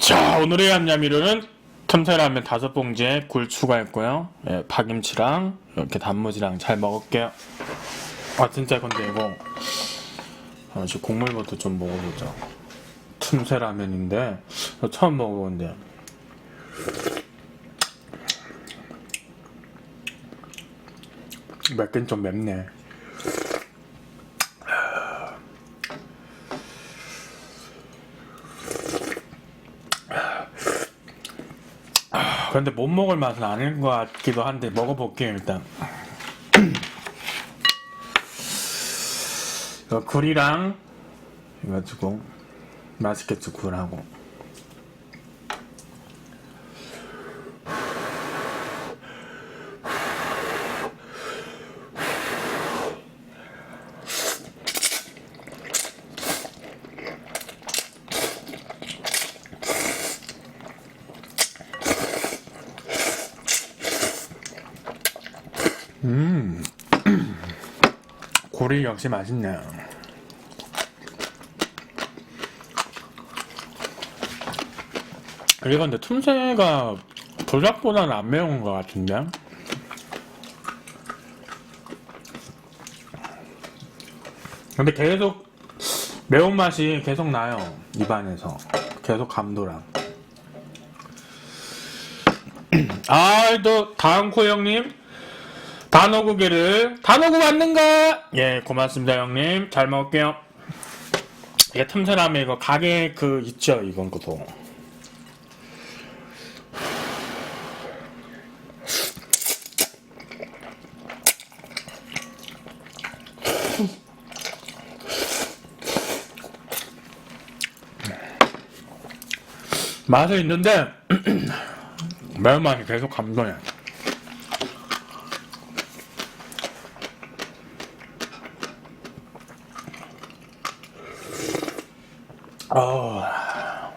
자, 오늘의 얌얌이로는 틈새라면 다섯 봉지에 굴 추가했고요. 예, 파김치랑 이렇게 단무지랑 잘 먹을게요. 아, 진짜 근데 이거 아, 지금 국물부터 좀 먹어보자. 틈새 라면인데 이거 처음 먹어보는데 맵긴 좀 맵네. 근데 못 먹을 맛은 아닌 것 같기도 한데 먹어볼게요 일단. 이거 굴이랑 이거 가지고 맛있겠죠 굴하고 굴이 역시 맛있네요. 이거 근데 틈새가 불닭보다는 안 매운 것 같은데? 근데 계속 매운맛이 계속 나요 입안에서. 계속 감도랑 아 또 다음 코 형님 단어 구개를 단어 구 맞는가? 예 고맙습니다 형님. 잘 먹을게요. 이게 틈새라면 이거 가게 그 있죠 이건 그도 맛은 있는데 매운맛이 계속 감도네 아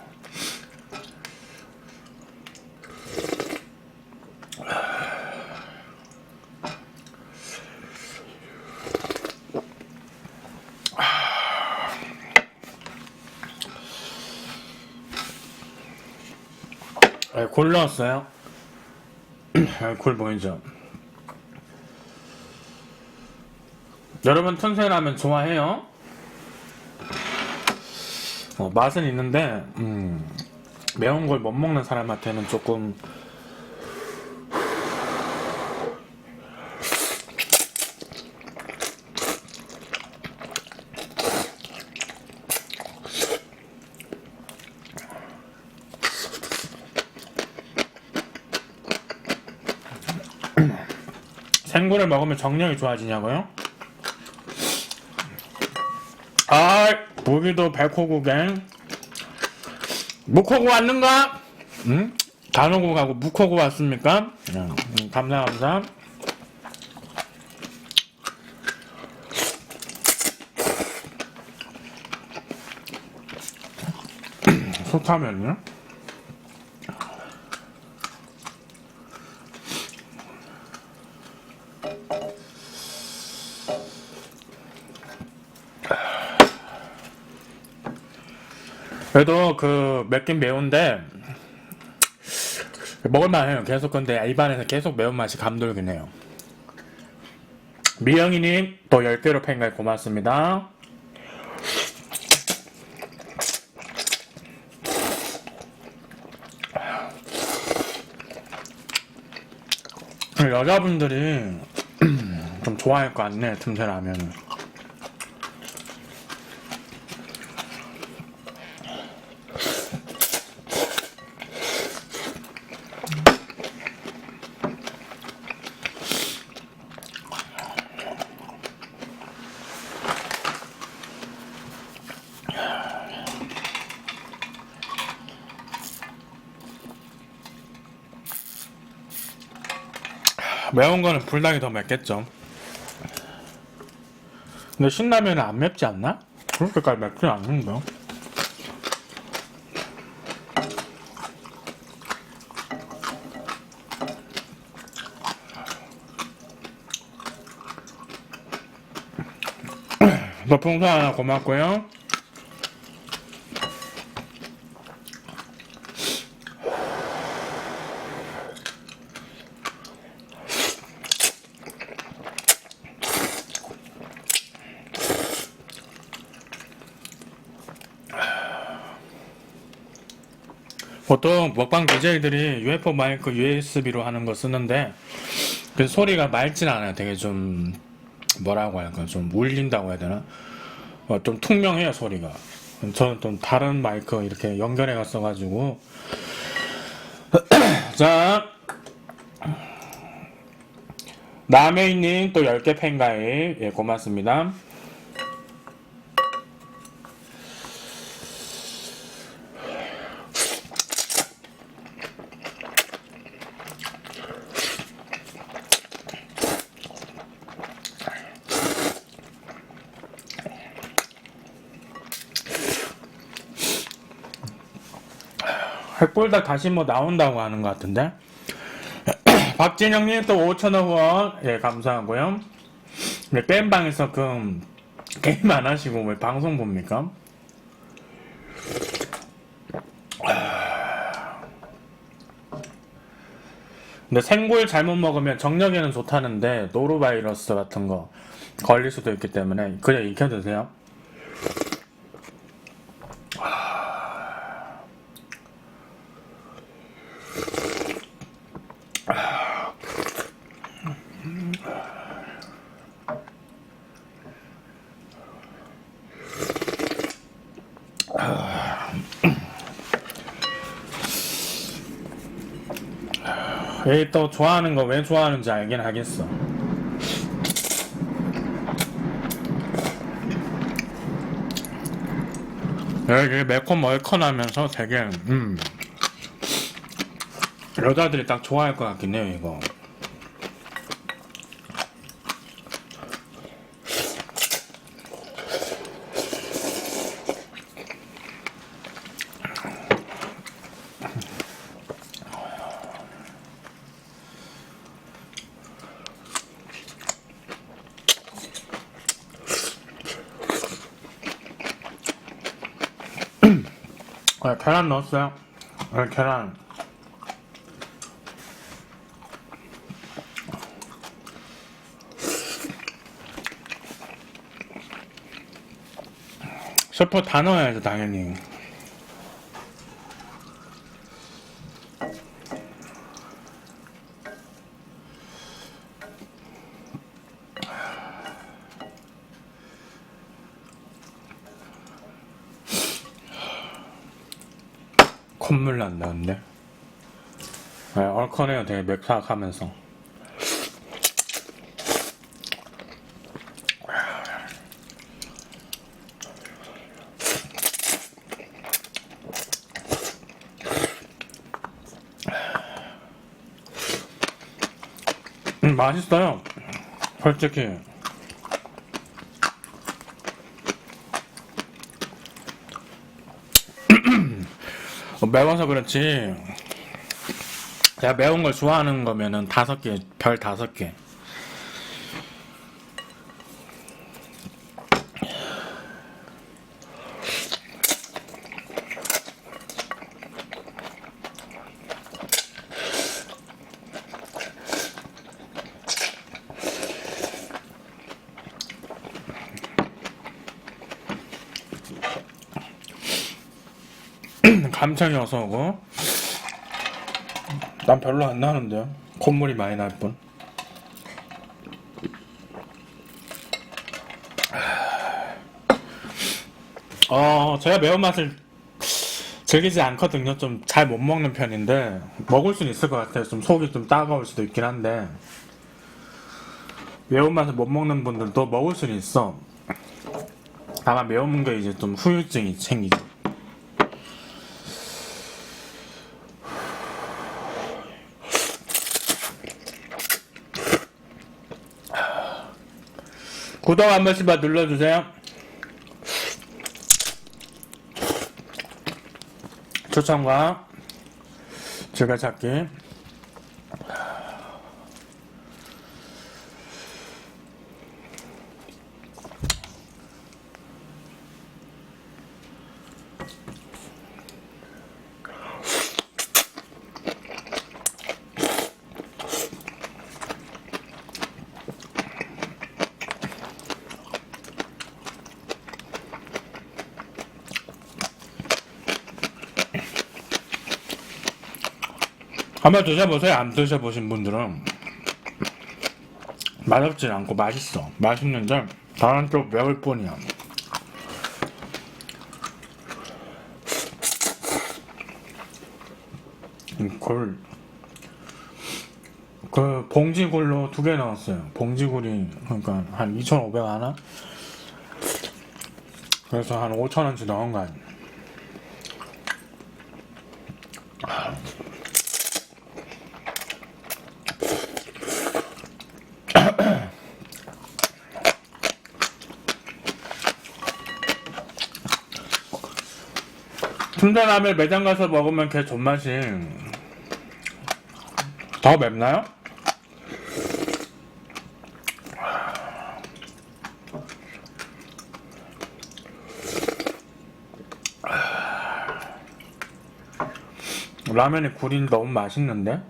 네, 골 넣었어요. 네, 골 보이죠? 여러분 튼새라면 좋아해요? 어, 맛은 있는데 음, 매운 걸 못 먹는 사람한테는 조금 생굴을 먹으면 정력이 좋아지냐고요? 아, 무기도 백호국에 묵호구 왔는가? 응? 단호국하고 묵호구 왔습니까? 응, 응, 감사 감사. 소타면요? 그래도 그 맵긴 매운데 먹을만해요. 계속 근데 입안에서 계속 매운맛이 감돌긴 해요. 미영이님 또 10개로 팬가입 고맙습니다. 여자분들이 좀 좋아할 것 같네 틈새 라면은. 매운 거는 불닭이 더 맵겠죠. 근데 신라면은 안 맵지 않나? 그렇게까지 맵지 않는데. 너풍선 하나 고맙고요. 먹방 BJ들이 UFO 마이크 USB로 하는 거 쓰는데 그 소리가 맑진 않아요. 되게 좀 뭐라고 할까 좀 울린다고 해야 되나? 어, 좀 투명해요 소리가. 저는 좀 다른 마이크 이렇게 연결해 갔어가지고 자 남해있님 또 10개 팬가입 예 고맙습니다. 핵불닭 다시 뭐 나온다고 하는 것 같은데 박진영님 또 5천원 후원 예 감사하고요 네, 게임방에서 그 게임 안 하시고 왜 방송 봅니까? 근데 생굴 잘못 먹으면 정력에는 좋다는데 노로바이러스 같은 거 걸릴 수도 있기 때문에 그냥 익혀 드세요. 얘또 좋아하는 거 왜 좋아하는지 알긴 하겠어. 이게 매콤 얼큰하면서 되게 음 여자들이 딱 좋아할 것 같긴 해요 이거. 아, 계란 넣었어요. 아, 계란. 셰프 다 넣어야죠, 당연히. 콧물 난다는데. 네, 얼큰해요, 되게 맥삭하면서. 음, 맛있어요. 솔직히. 매워서 그렇지. 내가 매운 걸 좋아하는 거면은 다섯 개, 별 다섯 개. 감청이 어서 오고. 난 별로 안 나는데요. 콧물이 많이 날 뿐. 어, 제가 매운맛을 즐기지 않거든요. 좀 잘 못 먹는 편인데, 먹을 수는 있을 것 같아요. 좀 속이 좀 따가울 수도 있긴 한데, 매운맛을 못 먹는 분들도 먹을 수는 있어. 다만 매운 게 이제 좀 후유증이 생기죠. 구독 한 번씩만 눌러주세요. 추천과 즐겨찾기. 한번 드셔보세요. 안 드셔보신 분들은 맛없진 않고 맛있어. 맛있는데 다른 쪽 매울 뿐이야. 이 굴. 그 봉지굴로 두 개 넣었어요. 봉지굴이 그러니까 한 2,500원 하나? 그래서 한 5,000원치 넣은 거 아니에요. 순대라면 매장 가서 먹으면 걔 존맛이 더 맵나요? 라면에 굴이 너무 맛있는데?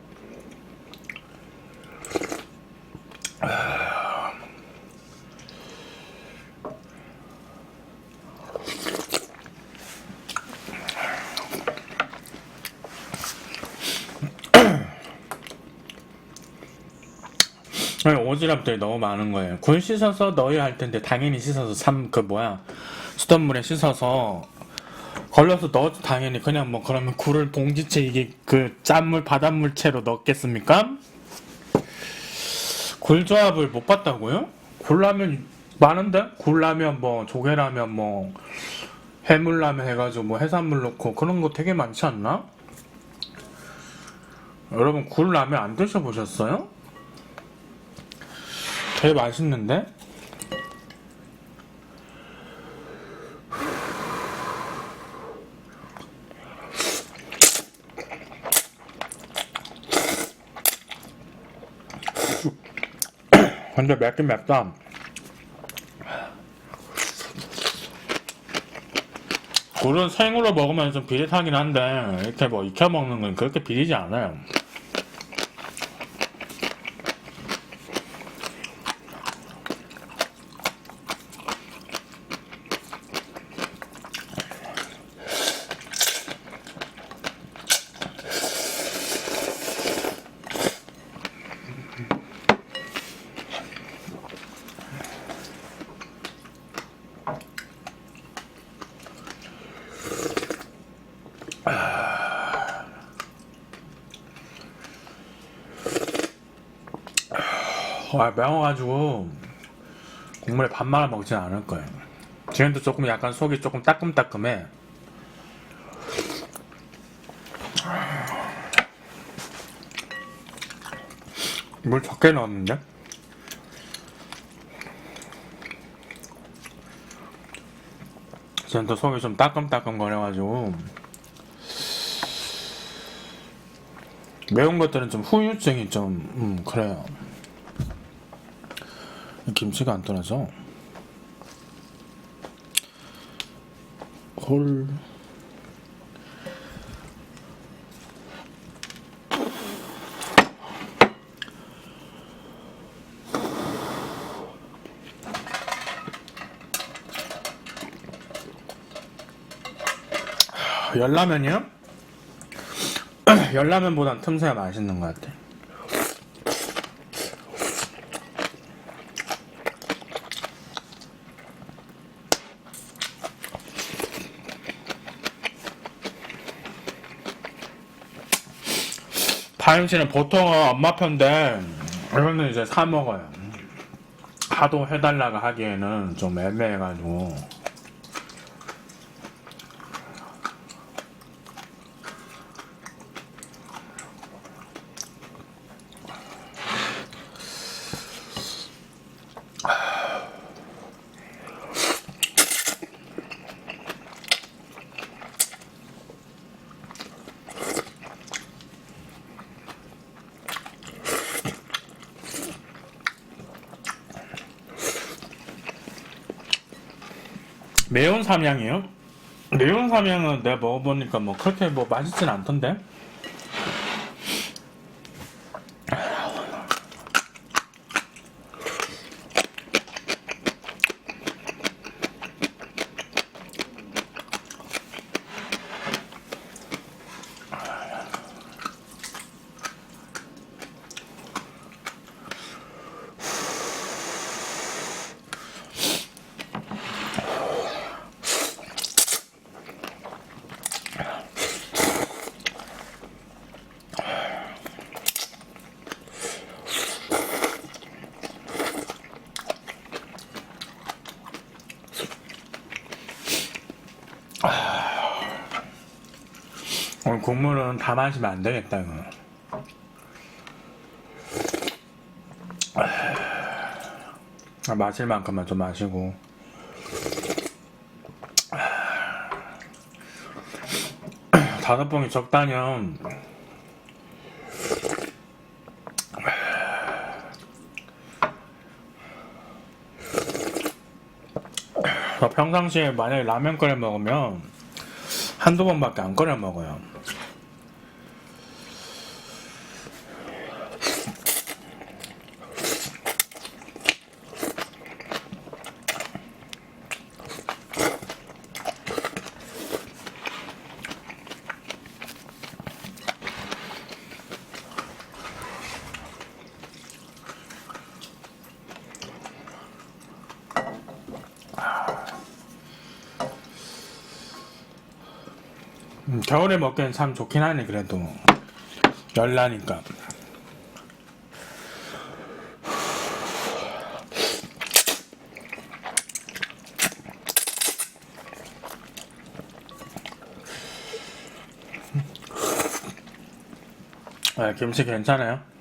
아니, 오지랖들이 너무 많은 거예요. 굴 씻어서 넣어야 할 텐데 당연히 씻어서 삼 그 뭐야 수돗물에 씻어서 걸러서 넣어도 당연히 그냥 뭐 그러면 굴을 봉지채 이게 그 짠물 바닷물채로 넣겠습니까? 굴 조합을 못 봤다고요? 굴라면 많은데? 굴라면 뭐 조개라면 뭐 해물라면 해가지고 뭐 해산물 넣고 그런 거 되게 많지 않나? 여러분 굴라면 안 드셔보셨어요? 되게 맛있는데? 근데 맵긴 맵다. 굴은 생으로 먹으면 좀 비릿하긴 한데 이렇게 뭐 익혀 먹는 건 그렇게 비리지 않아요. 매워가지고 국물에 밥 말아 먹진 않을 거예요. 지금도 조금 약간 속이 조금 따끔따끔해. 물 적게 넣었는데? 지금도 속이 좀 따끔따끔 거려가지고 매운 것들은 좀 후유증이 좀 음, 그래요. 김치가 안 떨어져. 홀. 열라면이요? 열라면보단 틈새가 맛있는 것 같아. 파김치는 보통은 엄마 편데 이거는 이제 사 먹어요. 하도 해달라고 하기에는 좀 애매해가지고 매운 삼양이요? 매운 삼양은 내가 먹어보니까 뭐 그렇게 뭐 맛있진 않던데? 국물은 다 마시면 안 되겠다 이거. 아, 마실 만큼만 좀 마시고. 다섯 봉이 적다면 저 평상시에 만약에 라면 끓여 먹으면 한두 번밖에 안 끓여 먹어요. 음, 겨울에 먹기엔 참 좋긴 하네 그래도 열나니까 아, 김치 괜찮아요?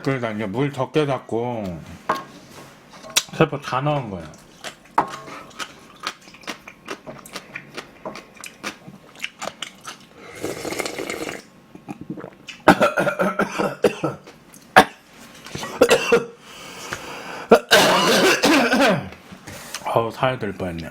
생각에 끓이다니 물 적게 닫고 세포 다 넣은 거야. 어우 살들 뻔했네.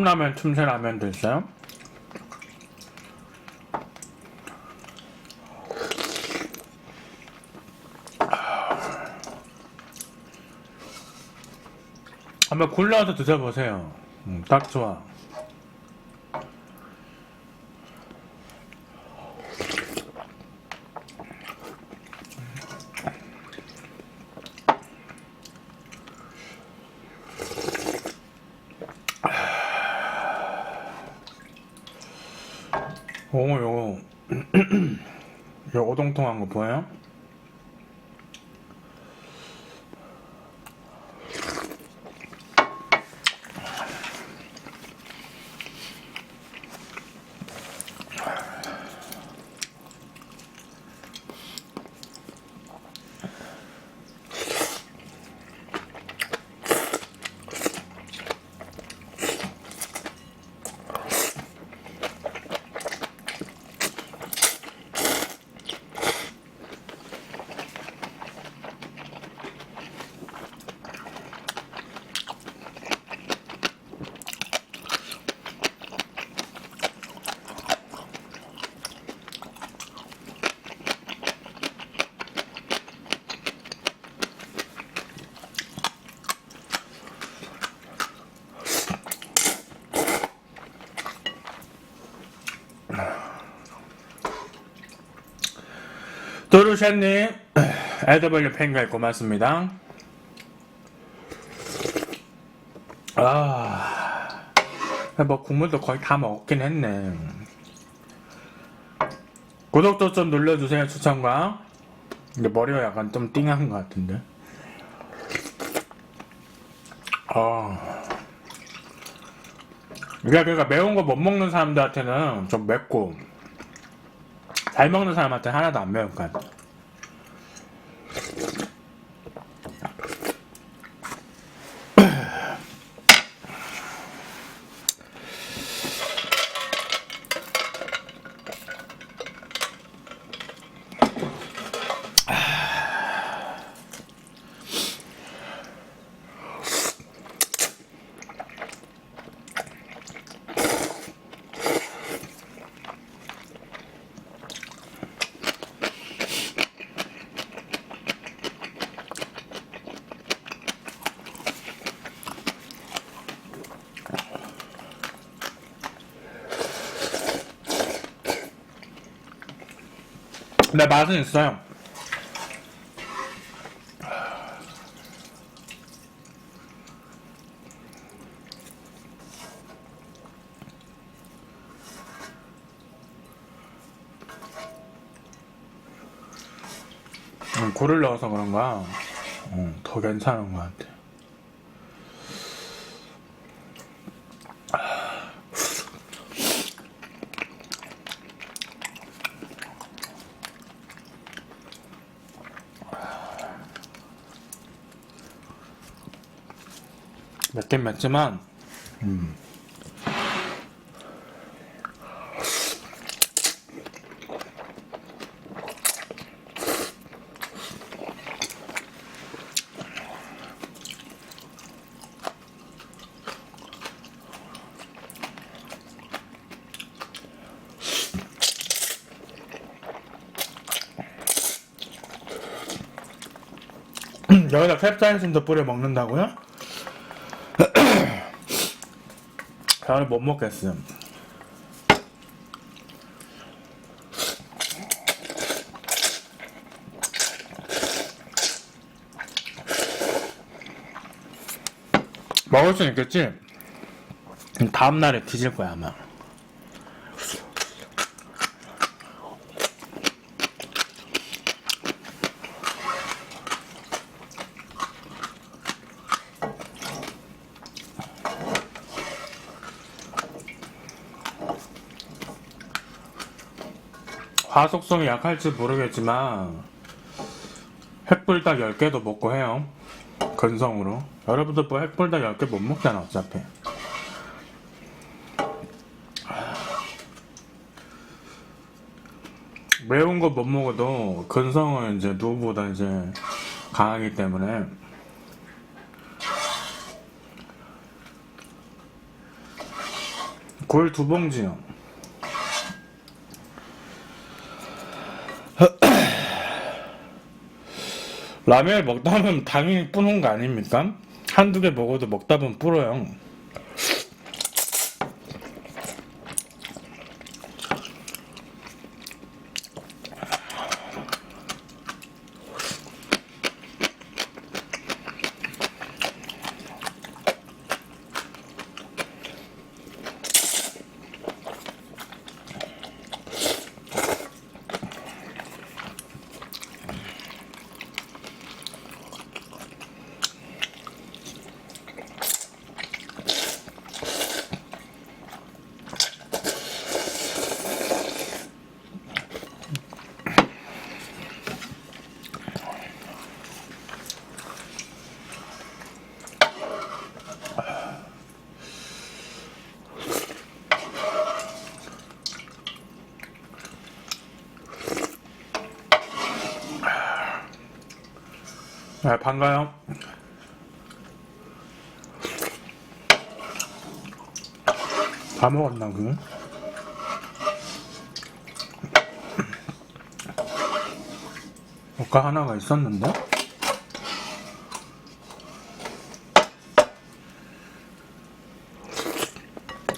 컵라면, 틈새 라면도 있어요? 한번 굴러서 드셔보세요. 음, 딱 좋아. 오, 요거, 요 오동통한 거 보여요? 도루샤님, 에드벌류 팬가입 고맙습니다. 아, 뭐 국물도 거의 다 먹긴 했네. 구독도 좀 눌러주세요, 추천과. 근데 머리가 약간 좀 띵한 것 같은데. 아. 이게 그러니까 매운 거 못 먹는 사람들한테는 좀 맵고, 잘 먹는 사람한테 하나도 안 매울 것 근데 맛은 있어요. 음, 굴을 넣어서 그런가 음, 더 괜찮은 것 같아. 맵긴 맵지만 음. 여기다 캡사이신도 뿌려 먹는다고요? 저는 못 먹겠음. 먹을 수 있겠지? 다음 날에 뒤질 거야 아마. 화속성이 약할지 모르겠지만 햇불닭 10개도 먹고 해요. 근성으로. 여러분들 뭐 햇불닭 10개 못 먹잖아 어차피. 매운 거 못 먹어도 근성은 이제 누구보다 이제 강하기 때문에. 굴 두 봉지요 라면을 먹다 보면 당연히 뿌는 거 아닙니까? 한두 개 먹어도 먹다 보면 불어요. 반가요. 다 먹었나, 그? 아까 하나가 있었는데?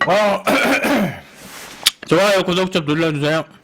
어, 좋아요, 구독 좀 눌러주세요.